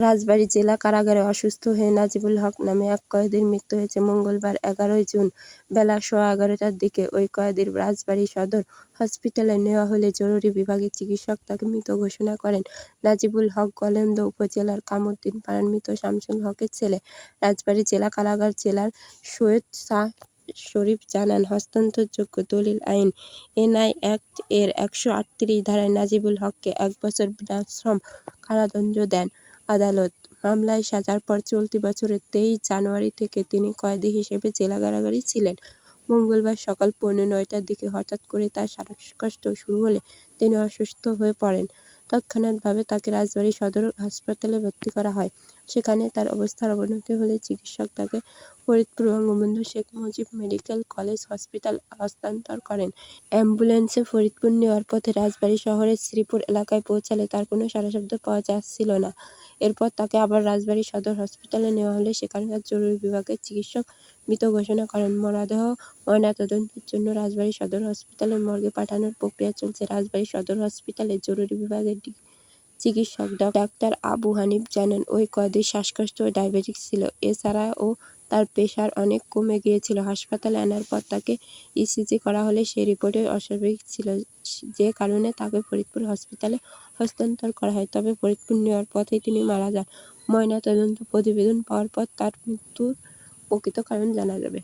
রাজবাড়ী জেলা কারাগারে অসুস্থ হয়ে নাজিবুল হক নামে এক কয়েদির মৃত্যু হয়েছে মঙ্গলবার এগারোই জুন বেলা সোয়া এগারোটার দিকে। ওই কয়েদির রাজবাড়ী সদর হসপিটালে নেওয়া হলে জরুরি বিভাগের চিকিৎসক তাকে মৃত ঘোষণা করেন। নাজিবুল হক গলেন্দ উপজেলার কামুদ্দিন পাড়ার মৃত শামসুল হকের ছেলে। রাজবাড়ী জেলা কারাগার জেলার সৈয়দ শাহ শরীফ জানান, হস্তান্তরযোগ্য দলিল আইন এনআই অ্যাক্ট এর একশো আটত্রিশ ধারায় নাজিবুল হককে এক বছর বিনাশ্রম কারাদণ্ড দেন। আদালত মামলায় সাজার পর চলতি বছরের তেইশ জানুয়ারি থেকে তিনি কয়েদি হিসেবে জেলা কারাগারে ছিলেন। মঙ্গলবার সকাল পৌনে নয়টার দিকে হঠাৎ করে তার শ্বাসকষ্ট শুরু হলে তিনি অসুস্থ হয়ে পড়েন। তৎক্ষণাৎভাবে তাকে রাজবাড়ী সদর হাসপাতালে ভর্তি করা হয়। সেখানে তার অবস্থার অবনতি হলে চিকিৎসক তাকে Faridpur Bangabandhu Sheikh Mujib medical college hospital হস্তান্তর করেন। অ্যাম্বুলেন্সে ফরিদপুর নেওয়ার পথে রাজবাড়ী শহরের শ্রীপুর এলাকায় পৌঁছালে তার কোনো সাড়াশব্দ পাওয়া যাচ্ছিল না। এরপর তাকে আবার রাজবাড়ী সদর হসপিটালে নেওয়া হলে সেখানকার জরুরি বিভাগের চিকিৎসক মৃত ঘোষণা করেন। মরদেহ ময়নাতদন্তের জন্য রাজবাড়ী সদর হাসপাতালের মর্গে পাঠানোর প্রক্রিয়া চলছে। রাজবাড়ী সদর হসপিটালে জরুরি বিভাগের চিকিৎসক ডাক্তার আবু হানিফ জানান, ওই কয়েদির শ্বাসকষ্ট ও ডায়াবেটিস ছিল। এছাড়াও তার প্রেশার অনেক কমে গিয়েছিল। হাসপাতালে আনার পর তাকে ইসিজি করা হলে সেই রিপোর্টে অস্বাভাবিক ছিল, যে কারণে তাকে ফরিদপুর হাসপাতালে হস্তান্তর করা হয়। তবে ফরিদপুর নেওয়ার পথেই তিনি মারা যান। ময়নাতদন্ত প্রতিবেদন পাওয়ার পর তার মৃত্যুর প্রকৃত কারণ জানা যাবে।